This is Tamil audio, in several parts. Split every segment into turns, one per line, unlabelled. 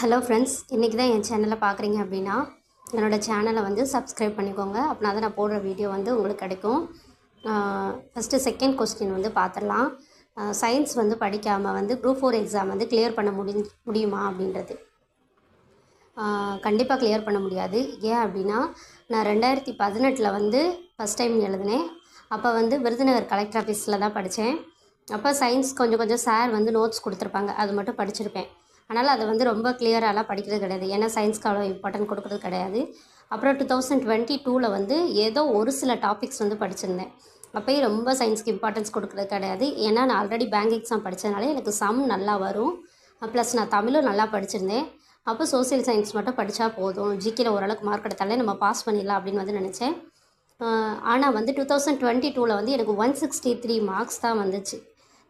ஹலோ ஃப்ரெண்ட்ஸ் இன்றைக்கி தான் என் சேனலை பார்க்குறீங்க அப்படின்னா என்னோடய சேனலை வந்து சப்ஸ்கிரைப் பண்ணிக்கோங்க. அப்படின்னா தான் நான் போடுற வீடியோ வந்து உங்களுக்கு கிடைக்கும். ஃபஸ்ட்டு செகண்ட் கொஸ்டின் வந்து பார்த்துடலாம் சயின்ஸ் வந்து படிக்காமல் வந்து குரூப் ஃபோர் எக்ஸாம் வந்து கிளியர் பண்ண முடி முடியுமா அப்படின்றது. கண்டிப்பாக கிளியர் பண்ண முடியாது. ஏன் அப்படின்னா நான் ரெண்டாயிரத்தி பதினெட்டில் வந்து ஃபஸ்ட் டைம் எழுதினேன். அப்போ வந்து விருதுநகர் கலெக்டர் ஆஃபீஸில் தான் படித்தேன் அப்போ சயின்ஸ் கொஞ்சம் கொஞ்சம் சார் வந்து நோட்ஸ் கொடுத்துருப்பாங்க. அது மட்டும் படிச்சிருப்பேன். அதனால் அதை வந்து ரொம்ப கிளியராலாம் படிக்கிறது கிடையாது. ஏன்னா சயின்ஸ்க்கு அவ்வளோ இம்பார்ட்டன்ட் கொடுக்குறது கிடையாது. அப்புறம் டூ தௌசண்ட் டுவெண்ட்டி டூவில் வந்து ஏதோ ஒரு சில டாபிக்ஸ் வந்து படிச்சிருந்தேன். அப்போயும் ரொம்ப சயின்ஸ்க்கு இம்பார்ட்டன்ஸ் கொடுக்குறது கிடையாது. ஏன்னா நான் ஆல்ரெடி பேங்க் எக்ஸாம் படித்ததுனால எனக்கு சம் நல்லா வரும். ப்ளஸ் நான் தமிழும் நல்லா படிச்சிருந்தேன். அப்போ சோசியல் சயின்ஸ் மட்டும் படித்தா போதும். ஜிகேல ஓரளவுக்கு மார்க் எடுத்தாலே நம்ம பாஸ் பண்ணிடலாம் அப்படின்னு வந்து நினச்சேன். ஆனால் வந்து டூ தௌசண்ட் டுவெண்ட்டி டூவில் வந்து எனக்கு ஒன் சிக்ஸ்டி த்ரீ மார்க்ஸ் தான் வந்துச்சு.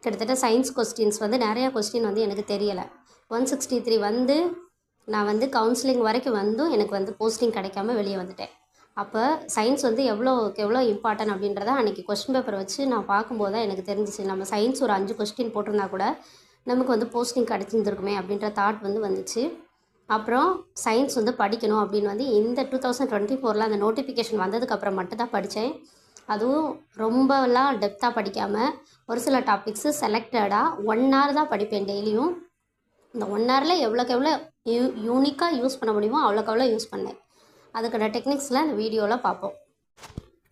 கிட்டத்தட்ட சயின்ஸ் கொஸ்டின்ஸ் வந்து நிறையா கொஸ்டின் வந்து எனக்கு தெரியலை. ஒன் சிக்ஸ்டி த்ரீ வந்து நான் வந்து கவுன்சிலிங் வரைக்கும் வந்தும் எனக்கு வந்து போஸ்டிங் கிடைக்காம வெளியே வந்துட்டேன். அப்போ சயின்ஸ் வந்து எவ்வளோக்கு எவ்வளோ இம்பார்ட்டன்ட் அப்படின்றத அன்றைக்கி கொஸ்டின் பேப்பர் வச்சு நான் பார்க்கும்போது தான் எனக்கு தெரிஞ்சிச்சு. நம்ம சயின்ஸ் ஒரு அஞ்சு கொஸ்டின் போட்டிருந்தா கூட நமக்கு வந்து போஸ்டிங் கிடச்சிருந்துருக்குமே அப்படின்ற தாட் வந்து வந்துச்சு. அப்புறம் சயின்ஸ் வந்து படிக்கணும் அப்படின்னு வந்து இந்த டூ தௌசண்ட் டுவெண்ட்டி ஃபோரில் அந்த நோட்டிஃபிகேஷன் வந்ததுக்கப்புறம் மட்டும்தான் படித்தேன். அதுவும் ரொம்பலாம் டெப்த்தாக படிக்காமல் ஒரு சில டாபிக்ஸு செலக்டடாக ஒன் ஹவர் தான் படிப்பேன் டெய்லியும் இந்த ஒன் ஹவரில் எவ்வளோக்கு எவ்வளோ யூ யூனிக்காக யூஸ் பண்ண முடியுமோ அவ்வளோக்கு அவ்வளோ யூஸ் பண்ணேன். அதுக்கான டெக்னிக்ஸ்லாம் இந்த வீடியோவில் பார்ப்போம்.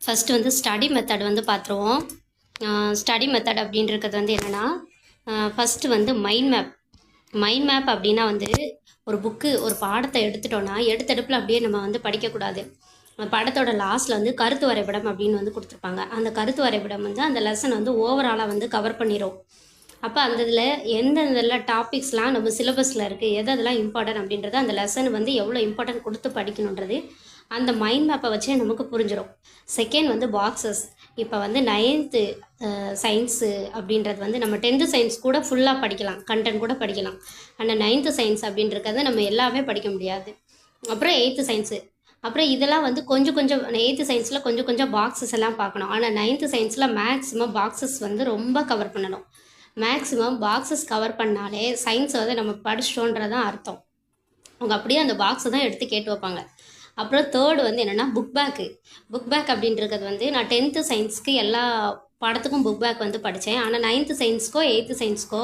ஃபஸ்ட்டு வந்து ஸ்டடி மெத்தட் வந்து பார்த்துருவோம். ஸ்டடி மெத்தட் அப்படின்றது வந்து என்னென்னா ஃபஸ்ட்டு வந்து மைண்ட் மேப் மைண்ட் மேப் அப்படின்னா வந்து ஒரு புக்கு ஒரு பாடத்தை எடுத்துட்டோன்னா எடுத்தெடுப்பில் அப்படியே நம்ம வந்து படிக்கக்கூடாது. அந்த படத்தோட லாஸ்ட்டில் வந்து கருத்து வரைபடம் அப்படின்னு வந்து கொடுத்துருப்பாங்க. அந்த கருத்து வரைபடம் வந்து அந்த லெசன் வந்து ஓவராலாக வந்து கவர் பண்ணிடும் அப்போ அந்த இதில் எந்தெந்த டாபிக்ஸ்லாம் நம்ம சிலபஸில் இருக்குது எது அதெல்லாம் இம்பார்ட்டன்ட் அப்படின்றது அந்த லெசன் வந்து எவ்வளோ இம்பார்ட்டன்ட் கொடுத்து படிக்கணுன்றது அந்த மைண்ட் மேப்பை வச்சே நமக்கு புரிஞ்சிடும் செகண்ட் வந்து பாக்ஸஸ் இப்போ வந்து நைன்த்து சயின்ஸு அப்படின்றது வந்து நம்ம டென்த்து சயின்ஸ் கூட ஃபுல்லாக படிக்கலாம் கண்டென்ட் கூட படிக்கலாம். ஆனால் நைன்த்து சயின்ஸ் அப்படின்றது நம்ம எல்லாமே படிக்க முடியாது. அப்புறம் எயித்து சயின்ஸு அப்புறம் இதெல்லாம் வந்து கொஞ்சம் கொஞ்சம் எயித்து சயின்ஸில் கொஞ்சம் கொஞ்சம் பாக்ஸஸ் எல்லாம் பார்க்கணும். ஆனால் நைன்த்து சயின்ஸில் மேக்ஸிமம் பாக்ஸஸ் வந்து ரொம்ப கவர் பண்ணணும். மேக்ஸிமம் பாக்ஸஸ் கவர் பண்ணாலே சயின்ஸை வந்து நம்ம படிச்சிட்டோன்றது தான் அர்த்தம். அவங்க அப்படியே அந்த பாக்ஸை தான் எடுத்து கேட்டு வைப்பாங்க. அப்புறம் தேர்டு வந்து என்னென்னா புக் பேக்கு புக் பேக் அப்படின்றது வந்து நான் டென்த்து சயின்ஸ்க்கு எல்லா படத்துக்கும் புக் பேக் வந்து படித்தேன் ஆனால் நைன்த்து சயின்ஸ்க்கோ எயித்து சயின்ஸ்க்கோ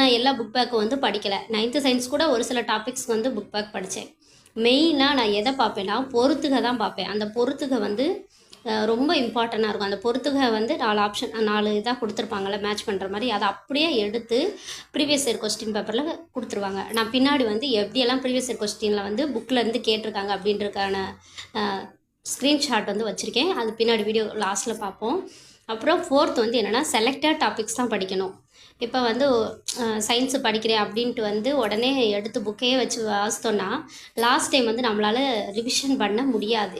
நான் எல்லா புக் பேக்கும் வந்து படிக்கலை. நைன்த்து சயின்ஸ் கூட ஒரு சில டாபிக்ஸ்க்கு வந்து புக் பேக் படித்தேன் மெயினாக நான் எதை பார்ப்பேன்னா பொறுத்துக தான் பார்ப்பேன். அந்த பொறுத்துக வந்து ரொம்ப இம்பார்ட்டண்ட்டாக இருக்கும். அந்த பொறுத்துக வந்து நாலு ஆப்ஷன் நாலு இதாக கொடுத்துருப்பாங்கள்ல மேட்ச் பண்ணுற மாதிரி அதை அப்படியே எடுத்து ப்ரீவியஸ் இயர் கொஸ்டின் பேப்பரில் கொடுத்துருவாங்க. நான் பின்னாடி வந்து எப்படியெல்லாம் ப்ரீவியஸ் இயர் கொஸ்டினில் வந்து புக்கிலேருந்து கேட்டிருக்காங்க அப்படின்றதுக்கான ஸ்க்ரீன்ஷாட் வந்து வச்சுருக்கேன். அது பின்னாடி வீடியோ லாஸ்ட்டில் பார்ப்போம். அப்புறம் ஃபோர்த் வந்து என்னென்னா செலக்டட் டாபிக்ஸ் தான் படிக்கணும். இப்போ வந்து சயின்ஸு படிக்கிறேன் அப்படின்ட்டு வந்து உடனே எடுத்து புக்கையே வச்சு வாசித்தோன்னா லாஸ்ட் டைம் வந்து நம்மளால் ரிவிஷன் பண்ண முடியாது.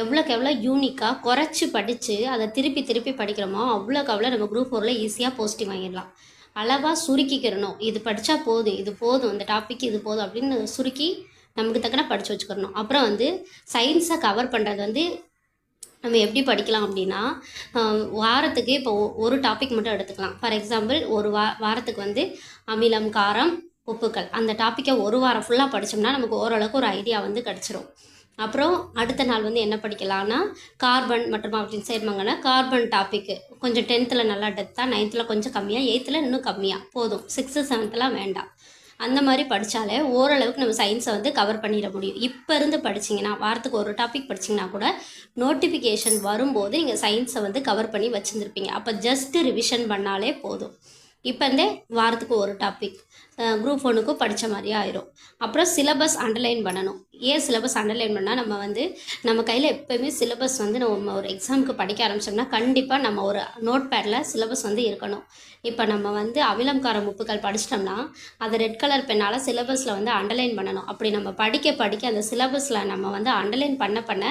எவ்வளோக்கு எவ்வளோ யூனிக்காக குறைச்சி படித்து அதை திருப்பி திருப்பி படிக்கிறோமோ அவ்வளோக்கு அவ்வளோ நம்ம குரூப் ஃபோரில் ஈஸியாக போஸ்டிங் வாங்கிடலாம். அளவாக சுருக்கிக்கிறணும். இது படித்தா போதும் இது போதும் இந்த டாபிக் இது போதும் அப்படின்னு சுருக்கி நமக்கு தக்கன படித்து வச்சுக்கிறணும். அப்புறம் வந்து சயின்ஸை கவர் பண்ணுறது வந்து நம்ம எப்படி படிக்கலாம் அப்படின்னா வாரத்துக்கு இப்போ ஒரு டாபிக் மட்டும் எடுத்துக்கலாம். ஃபார் எக்ஸாம்பிள் ஒரு வா வாரத்துக்கு வந்து அமிலம் காரம் உப்புக்கள். அந்த டாப்பிக்கை ஒரு வாரம் ஃபுல்லாக படித்தோம்னா நமக்கு ஓரளவுக்கு ஒரு ஐடியா வந்து கிடச்சிரும். அப்புறம் அடுத்த நாள் வந்து என்ன படிக்கலாம்னா கார்பன் மற்றும் அப்படின்னு சேர்மாங்கன்னா கார்பன் டாப்பிக்கு கொஞ்சம் டென்த்தில் நல்லா டெத்தாக நைன்த்தில் கொஞ்சம் கம்மியாக எயித்தில் இன்னும் கம்மியாக போதும். சிக்ஸ்த்து செவன்த்தெலாம் வேண்டாம். அந்த மாதிரி படித்தாலே ஓரளவுக்கு நம்ம சயின்ஸை வந்து கவர் பண்ணிட முடியும். இப்போ இருந்து படிச்சிங்கன்னா வாரத்துக்கு ஒரு டாபிக் படிச்சிங்கன்னா கூட நோட்டிஃபிகேஷன் வரும்போது நீங்கள் சயின்ஸை வந்து கவர் பண்ணி வச்சுருந்துருப்பீங்க. அப்போ ஜஸ்ட்டு ரிவிஷன் பண்ணாலே போதும். இப்போ இருந்தே வாரத்துக்கு ஒரு டாபிக் குரூப் ஒன்றுக்கும் படித்த மாதிரியே ஆயிரும். அப்புறம் சிலபஸ் அண்டர்லைன் பண்ணணும். ஏன் சிலபஸ் அண்டர்லைன் பண்ணால் நம்ம வந்து நம்ம கையில் எப்போயுமே சிலபஸ் வந்து நம்ம ஒரு எக்ஸாமுக்கு படிக்க ஆரம்பிச்சோம்னா கண்டிப்பாக நம்ம ஒரு நோட் பேடில் சிலபஸ் வந்து இருக்கணும். இப்போ நம்ம வந்து அவிலம்கார காரம் படிச்சிட்டோம்னா அதை ரெட் கலர் பெண்ணால் சிலபஸில் வந்து அண்டர்லைன் பண்ணணும். அப்படி நம்ம படிக்க படிக்க அந்த சிலபஸில் நம்ம வந்து அண்டர்லைன் பண்ண பண்ண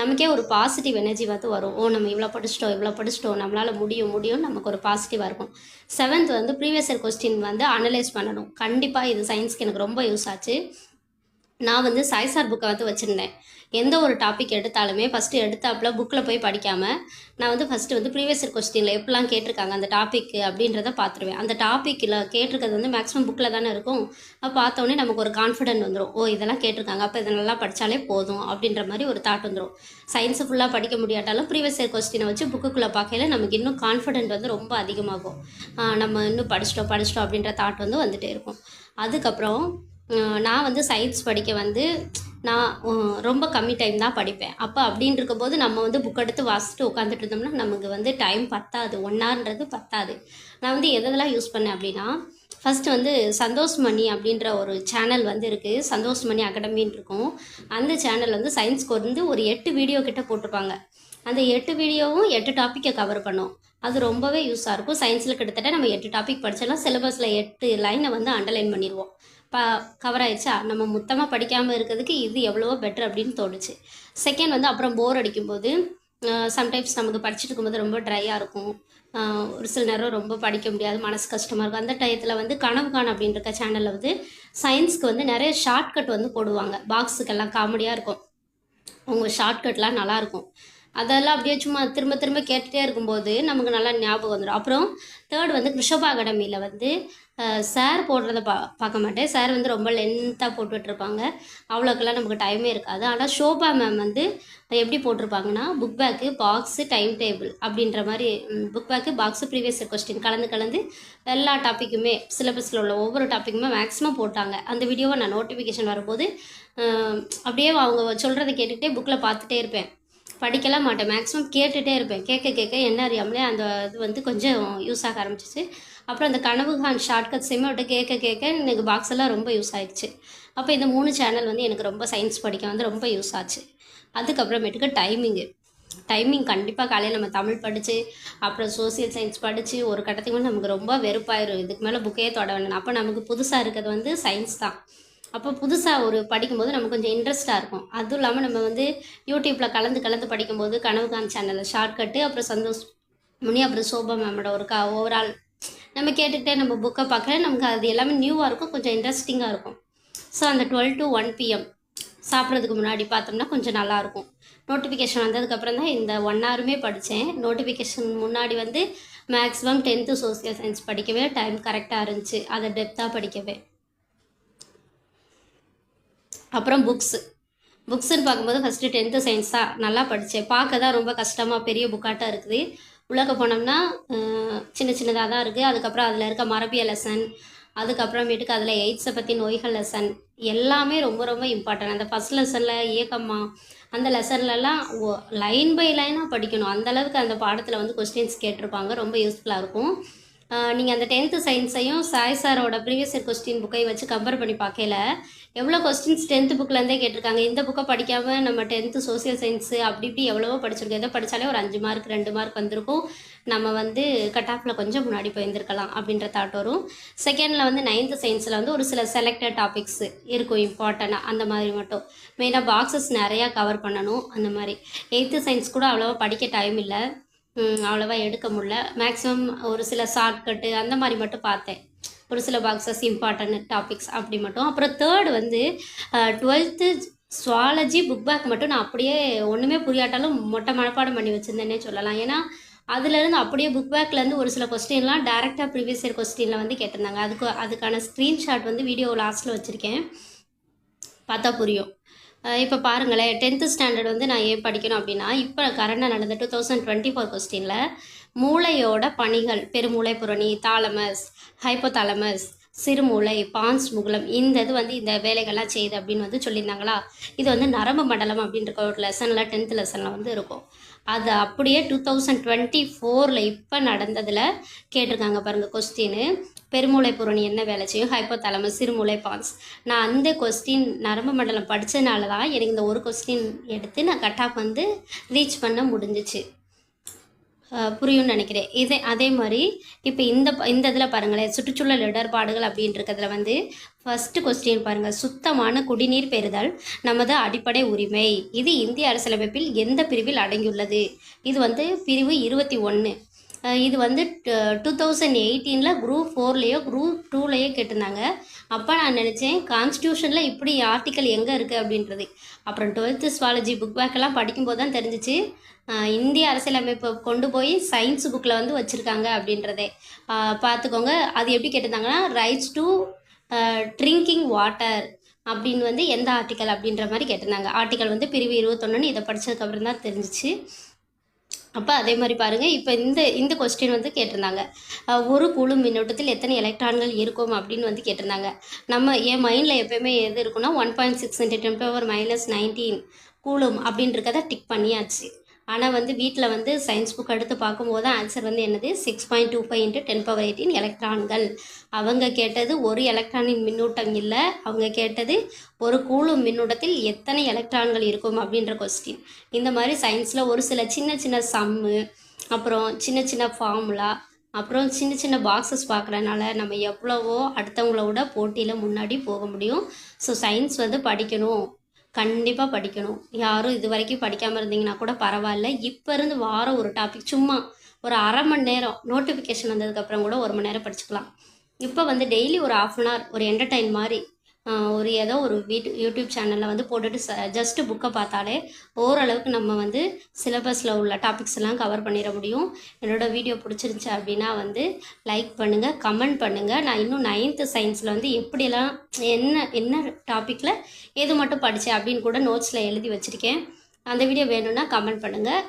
நமக்கே ஒரு பாசிட்டிவ் எனர்ஜி வந்து வரும். ஓ நம்ம இவ்வளோ படிச்சிட்டோம் இவ்வளோ படிச்சிட்டோம் நம்மளால் முடியும் முடியும் நமக்கு ஒரு பாசிட்டிவாக இருக்கும். செவன்த் வந்து ப்ரீவியஸ் இயர் கொஸ்டின் வந்து அனலைஸ் பண்ணணும். கண்டிப்பாக இது சயின்ஸ்க்கு எனக்கு ரொம்ப யூஸ் ஆச்சு. நான் வந்து சாய்சார் புக்கை வந்து வச்சுருந்தேன். எந்த ஒரு டாபிக் எடுத்தாலுமே ஃபஸ்ட்டு எடுத்தாப்புல புக்கில் போய் படிக்காமல் நான் வந்து ஃபஸ்ட்டு வந்து ப்ரீவியஸ் இயர் கொஸ்டினில் எப்படிலாம் கேட்டிருக்காங்க அந்த டாபிக் அப்படின்றத பார்த்துருவேன். அந்த டாப்பிக்கில் கேட்டிருக்கிறது வந்து மேக்ஸிமம் புக்கில் தானே இருக்கும். அப்போ பார்த்தோன்னே நமக்கு ஒரு கான்ஃபிடென்ட் வந்துடும் ஓ இதெல்லாம் கேட்டிருக்காங்க. அப்போ இதை நல்லா படித்தாலே போதும் அப்படின்ற மாதிரி ஒரு தாட் வந்துடும் சயின்ஸை ஃபுல்லாக படிக்க முடியாட்டாலும் ப்ரீவியஸ் இயர் கொஸ்டினை வச்சு புக்குக்குள்ளே பார்க்கையில நமக்கு இன்னும் கான்ஃபிடென்ட் வந்து ரொம்ப அதிகமாகும். நம்ம இன்னும் படிச்சிட்டோம் படிச்சிட்டோம் அப்படின்ற தாட் வந்து வந்துகிட்டே இருக்கும். அதுக்கப்புறம் நான் வந்து சயின்ஸ் படிக்க வந்து நான் ரொம்ப கம்மி டைம் தான் படிப்பேன். அப்போ அப்படின்னு இருக்கும்போது நம்ம வந்து புக் எடுத்து வாசிட்டு உட்காந்துட்டு இருந்தோம்னா நமக்கு வந்து டைம் பத்தாது. ஒன் ஹவர்ன்றது பத்தாது. நான் வந்து எதெல்லாம் யூஸ் பண்ணேன் அப்படின்னா ஃபஸ்ட்டு வந்து சந்தோஷ் மணி அப்படின்ற ஒரு சேனல் வந்து இருக்குது சந்தோஷ் மணி அகாடமின்னு இருக்கும். அந்த சேனல் வந்து சயின்ஸ்க்கு வந்து ஒரு எட்டு வீடியோ கிட்ட போட்டிருப்பாங்க. அந்த எட்டு வீடியோவும் எட்டு டாப்பிக்கை கவர் பண்ணும். அது ரொம்பவே யூஸாக இருக்கும். சயின்ஸில் கிட்டத்தட்ட நம்ம எட்டு டாபிக் படித்தோம்னா சிலபஸில் எட்டு லைனை வந்து அண்டர்லைன் பண்ணிடுவோம். ப கவர் ஆயிடுச்சா? நம்ம மொத்தமாக படிக்காமல் இருக்கிறதுக்கு இது எவ்வளவோ பெட்டர் அப்படின்னு தோணுச்சு. செகண்ட் வந்து அப்புறம் போர் அடிக்கும்போது சம்டைம்ஸ் நமக்கு படிச்சுட்டு இருக்கும்போது ரொம்ப ட்ரையாக இருக்கும். ஒரு சில நேரம் ரொம்ப படிக்க முடியாது மனசு கஷ்டமாக இருக்கும். அந்த டயத்தில் வந்து கனவு கான் அப்படின்ற சேனலில் வந்து சயின்ஸ்க்கு வந்து நிறைய ஷார்ட்கட் வந்து போடுவாங்க. பாக்ஸுக்கெல்லாம் காமெடியாக இருக்கும். அவங்க ஷார்ட்கட்லாம் நல்லாயிருக்கும் அதெல்லாம் அப்படியே சும்மா திரும்ப திரும்ப கேட்டுகிட்டே இருக்கும்போது நமக்கு நல்லா ஞாபகம் வந்துடும் அப்புறம் தேர்ட் வந்து கிருஷபா அகாடமியில் வந்து சார் போடுறத பா பார்க்க மாட்டேன். சார் வந்து ரொம்ப லென்த்தாக போட்டுட்ருப்பாங்க. அவ்வளோக்கெல்லாம் நமக்கு டைமே இருக்காது. ஆனால் ஷோபா மேம் வந்து எப்படி போட்டிருப்பாங்கன்னா book bag box time table அப்படின்ற மாதிரி book bag box previous question கலந்து கலந்து எல்லா டாப்பிக்குமே சிலபஸில் உள்ள ஒவ்வொரு டாப்பிக்குமே மேக்ஸிமம் போட்டாங்க. அந்த வீடியோவை நான் நோட்டிஃபிகேஷன் வரும்போது அப்படியே அவங்க சொல்கிறத கேட்டுக்கிட்டே புக்கில் பார்த்துட்டே இருப்பேன். படிக்கலாம் மாட்டேன். மேக்ஸிமம் கேட்டுகிட்டே இருப்பேன். கேட்க கேட்க என்ன அறியாமலே அந்த இது வந்து கொஞ்சம் யூஸ் ஆக ஆரம்பிச்சிச்சு. அப்புறம் அந்த கனவு கனவுகான் ஷார்ட்கட்ஸையுமே விட்டு கேட்க கேட்க எனக்கு பாக்ஸ் எல்லாம் ரொம்ப யூஸ் ஆயிடுச்சு. அப்போ இந்த மூணு சேனல் வந்து எனக்கு ரொம்ப சயின்ஸ் படிக்க வந்து ரொம்ப யூஸ் ஆச்சு. அதுக்கப்புறமேட்டுக்கு டைமிங்கு டைமிங் கண்டிப்பாக காலையில் நம்ம தமிழ் படித்து அப்புறம் சோசியல் சயின்ஸ் படித்து ஒரு கட்டத்துக்கு மேலே நமக்கு ரொம்ப வெறுப்பாயிரும். இதுக்கு மேலே புக்கே தொட வேண்டாம். அப்போ நமக்கு புதுசாக இருக்கிறது வந்து சயின்ஸ் தான். அப்போ புதுசாக ஒரு படிக்கும்போது நமக்கு கொஞ்சம் இன்ட்ரெஸ்ட்டாக இருக்கும். அதுவும் இல்லாமல் நம்ம வந்து யூடியூப்பில் கலந்து கலந்து படிக்கும்போது கனவுகான் சேனலில் ஷார்ட்கட்டு அப்புறம் சந்தோஷ் முனி அப்புறம் சோபா மேமோட ஒரு க ஓவரால் நம்ம கேட்டுக்கிட்டே நம்ம புக்கை பார்க்க நமக்கு அது எல்லாமே நியூவாக இருக்கும் கொஞ்சம் இன்ட்ரெஸ்டிங்காக இருக்கும். ஸோ அந்த டுவெல் டு ஒன் பிஎம் சாப்பிட்றதுக்கு முன்னாடி பார்த்தோம்னா கொஞ்சம் நல்லாயிருக்கும் நோட்டிஃபிகேஷன் வந்ததுக்கப்புறம் தான் இந்த ஒன் ஹவருமே படித்தேன் நோட்டிஃபிகேஷன் முன்னாடி வந்து மேக்ஸிமம் டென்த்து சோசியல் சயின்ஸ் படிக்கவே டைம் கரெக்டாக இருந்துச்சு. அதை டெப்த்தாக படிக்கவே. அப்புறம் புக்ஸு புக்ஸுன்னு பார்க்கும்போது ஃபஸ்ட்டு டென்த்து சயின்ஸ் தான் நல்லா படித்தேன் பார்க்க தான் ரொம்ப கஷ்டமாக பெரிய புக்காட்டாக இருக்குது. உள்ளக்க போனோம்னா சின்ன சின்னதாக தான் இருக்குது அதுக்கப்புறம் அதில் இருக்க மரபிய லெசன் அதுக்கப்புறமேட்டுக்கு அதில் எய்ட்ஸை பற்றி நோய்கள் லெசன் எல்லாமே ரொம்ப ரொம்ப இம்பார்ட்டன்ட் அந்த ஃபஸ்ட் லெசனில் ஏக்கம்மா அந்த லெசன்லலாம் லைன் பை லைனாக படிக்கணும். அந்தளவுக்கு அந்த பாடத்தில் வந்து கொஸ்டின்ஸ் கேட்டிருப்பாங்க. ரொம்ப யூஸ்ஃபுல்லாக இருக்கும். நீங்கள் அந்த டென்த்து சயின்ஸையும் சாய் சாரோட ப்ரீவியஸ் இயர் கொஸ்டின் புக்கை வச்சு கம்பேர் பண்ணி பார்க்கல. எவ்வளோ கொஸ்டின்ஸ் டென்த்து புக்லேருந்தே கேட்டிருக்காங்க. இந்த புக்கை படிக்காமல் நம்ம டென்த்து சோசியல் சயின்ஸு அப்படி இப்படி எவ்வளவோ படிச்சிருக்கோம். எதை படித்தாலே ஒரு அஞ்சு மார்க் ரெண்டு மார்க் வந்திருக்கும். நம்ம வந்து கட் ஆஃபில் கொஞ்சம் முன்னாடி போயிருந்திருக்கலாம் அப்படின்ற தாட் வரும். செகண்டில் வந்து நைன்த்து சயின்ஸில் வந்து ஒரு சில செலக்டட் டாபிக்ஸ் இருக்கும் இம்பார்ட்டண்ட்டாக அந்த மாதிரி மட்டும். மெயினாக பாக்ஸஸ் நிறையா கவர் பண்ணணும். அந்த மாதிரி. எயித்து சயின்ஸ் கூட அவ்வளோவா படிக்க டைம் இல்லை. அவ்வளோவா எடுக்க முடியல. மேக்ஸிமம் ஒரு சில ஷார்ட்கட்டு அந்த மாதிரி மட்டும் பார்த்தேன். ஒரு சில பாக்ஸஸ் இம்பார்ட்டன்ட் டாபிக்ஸ் அப்படி மட்டும். அப்புறம் தேர்டு வந்து டுவெல்த்து சுவாலஜி புக் பேக் மட்டும் நான் அப்படியே ஒன்றுமே புரியாட்டாலும் மொட்டை மனப்பாடம் பண்ணி வச்சுருந்தேனே சொல்லலாம். ஏன்னா அதுலேருந்து அப்படியே புக் பேக்லேருந்து ஒரு சில கொஸ்டின்லாம் டேரெக்டாக ப்ரீவியஸ் இயர் கொஸ்டினில் வந்து கேட்டிருந்தாங்க. அதுக்கு அதுக்கான ஸ்க்ரீன்ஷாட் வந்து வீடியோ லாஸ்ட்டில் வச்சுருக்கேன். பார்த்தா புரியும். இப்போ பாருங்களேன் டென்த்து ஸ்டாண்டர்ட் வந்து நான் ஏன் படிக்கணும் அப்படின்னா இப்போ கரண்டாக நடந்த டூ தௌசண்ட் டுவெண்ட்டி ஃபோர் கொஸ்டினில் மூளையோட பணிகள் பெருமூளை புரணி தாலமஸ் ஹைப்போதாலமஸ் சிறுமூளை பான்ஸ் முகுலம் இந்த இது வந்து இந்த வேலைகள்லாம் செய்யுது அப்படின்னு வந்து சொல்லியிருந்தாங்களா? இது வந்து நரம்பு மண்டலம் அப்படின்ற ஒரு லெசனில் டென்த் லெசனில் வந்து இருக்கும். அது அப்படியே டூ தௌசண்ட் டுவெண்ட்டி ஃபோரில் இப்போ நடந்ததில் கேட்டிருக்காங்க பாருங்கள் கொஸ்டின் பெருமூளை புரணி என்ன வேலை செய்யும்? ஹைப்போதாலமஸ் சிறுமூளை பான்ஸ் நான் அந்த கொஸ்டின் நரம்பு மண்டலம் படித்ததுனால தான் எனக்கு இந்த ஒரு கொஸ்டின் எடுத்து நான் கட்டாப் வந்து ரீச் பண்ண முடிஞ்சிச்சு. புரியும்னு நினைக்கிறேன். இதே அதே மாதிரி இப்போ இந்த ப- இந்த இதில் பாருங்களேன். சுற்றுச்சூழல் இடர்பாடுகள் அப்படின்றதுல வந்து ஃபஸ்ட்டு கொஸ்டின் பாருங்கள் சுத்தமான குடிநீர் பெறுதல் நமது அடிப்படை உரிமை. இது இந்திய அரசியலமைப்பில் எந்த பிரிவில் அடங்கியுள்ளது? இது வந்து பிரிவு இருபத்தி ஒன்று இது வந்து டூ தௌசண்ட் எயிட்டீனில் குரூப் ஃபோர்லேயோ குரூப் டூலேயோ கேட்டிருந்தாங்க. அப்போ நான் நினச்சேன் கான்ஸ்டியூஷனில் இப்படி ஆர்டிக்கல் எங்கே இருக்குது அப்படின்றது. அப்புறம் டுவெல்த்து ஸ்வாலஜி புக் பேக்கெல்லாம் படிக்கும்போது தான் தெரிஞ்சிச்சு. இந்திய அரசியலமைப்பை கொண்டு போய் சயின்ஸ் புக்கில் வந்து வச்சுருக்காங்க அப்படின்றதே. பார்த்துக்கோங்க அது எப்படி கேட்டிருந்தாங்கன்னா ரைட்ஸ் டு ட்ரிங்கிங் வாட்டர் அப்படின்னு வந்து எந்த ஆர்டிக்கல் அப்படின்ற மாதிரி கேட்டிருந்தாங்க. ஆர்டிக்கல் வந்து பிரிவு இருபத்தொன்னுன்னு இதை படித்ததுக்கப்புறம் தான் தெரிஞ்சிச்சு. அப்போ அதே மாதிரி பாருங்கள் இப்போ இந்த இந்த கொஸ்டின் வந்து கேட்டிருந்தாங்க. ஒரு குழு மின்னோட்டத்தில் எத்தனை எலக்ட்ரான்கள் இருக்கும் அப்படின்னு வந்து கேட்டிருந்தாங்க. நம்ம என் மைண்டில் எப்போயுமே எது இருக்குன்னா one point six into ten power minus nineteen coulomb அப்படின்றத டிக் பண்ணியாச்சு. ஆனால் வந்து வீட்டில் வந்து சயின்ஸ் புக் எடுத்து பார்க்கும்போது ஆன்சர் வந்து என்னது? Six point two five into ten power eighteen எலக்ட்ரான்கள் அவங்க கேட்டது ஒரு எலக்ட்ரானின் மின்னூட்டம் இல்லை. அவங்க கேட்டது ஒரு கூழு மின்னூட்டத்தில் எத்தனை எலக்ட்ரான்கள் இருக்கும் அப்படின்ற கொஸ்டின் இந்த மாதிரி சயின்ஸில் ஒரு சில சின்ன சின்ன சம்மு அப்புறம் சின்ன சின்ன ஃபார்முலா அப்புறம் சின்ன சின்ன பாக்ஸஸ் பார்க்குறனால நம்ம எவ்வளவோ அடுத்தவங்களோட போட்டியில் முன்னாடி போக முடியும். ஸோ சயின்ஸ் வந்து படிக்கணும். கண்டிப்பாக படிக்கணும். யாரும் இது வரைக்கும் படிக்காமல் இருந்தீங்கன்னா கூட பரவாயில்ல. இப்போ இருந்து வாரம் ஒரு டாபிக் சும்மா ஒரு அரை மணி நேரம் நோட்டிஃபிகேஷன் வந்ததுக்கப்புறம் கூட ஒரு மணி நேரம் படிச்சுக்கலாம். இப்போ வந்து டெய்லி ஒரு ஆஃப் அன் ஹவர் ஒரு என்டர்டைன் மாதிரி ஒரு ஏதோ ஒரு வீட்டு யூடியூப் சேனலில் வந்து போட்டுட்டு ச ஜஸ்ட்டு புக்கை பார்த்தாலே ஓரளவுக்கு நம்ம வந்து சிலபஸில் உள்ள டாபிக்ஸ் எல்லாம் கவர் பண்ணிட முடியும். என்னோட வீடியோ பிடிச்சிருந்துச்சி அப்படின்னா வந்து லைக் பண்ணுங்கள் கமெண்ட் பண்ணுங்கள் நான் இன்னும் நைன்த்து சயின்ஸில் வந்து எப்படியெல்லாம் என்ன என்ன டாப்பிக்கில் எது மட்டும் படித்தேன் அப்படின்னு கூட நோட்ஸில் எழுதி வச்சுருக்கேன். அந்த வீடியோ வேணும்னா கமெண்ட் பண்ணுங்கள்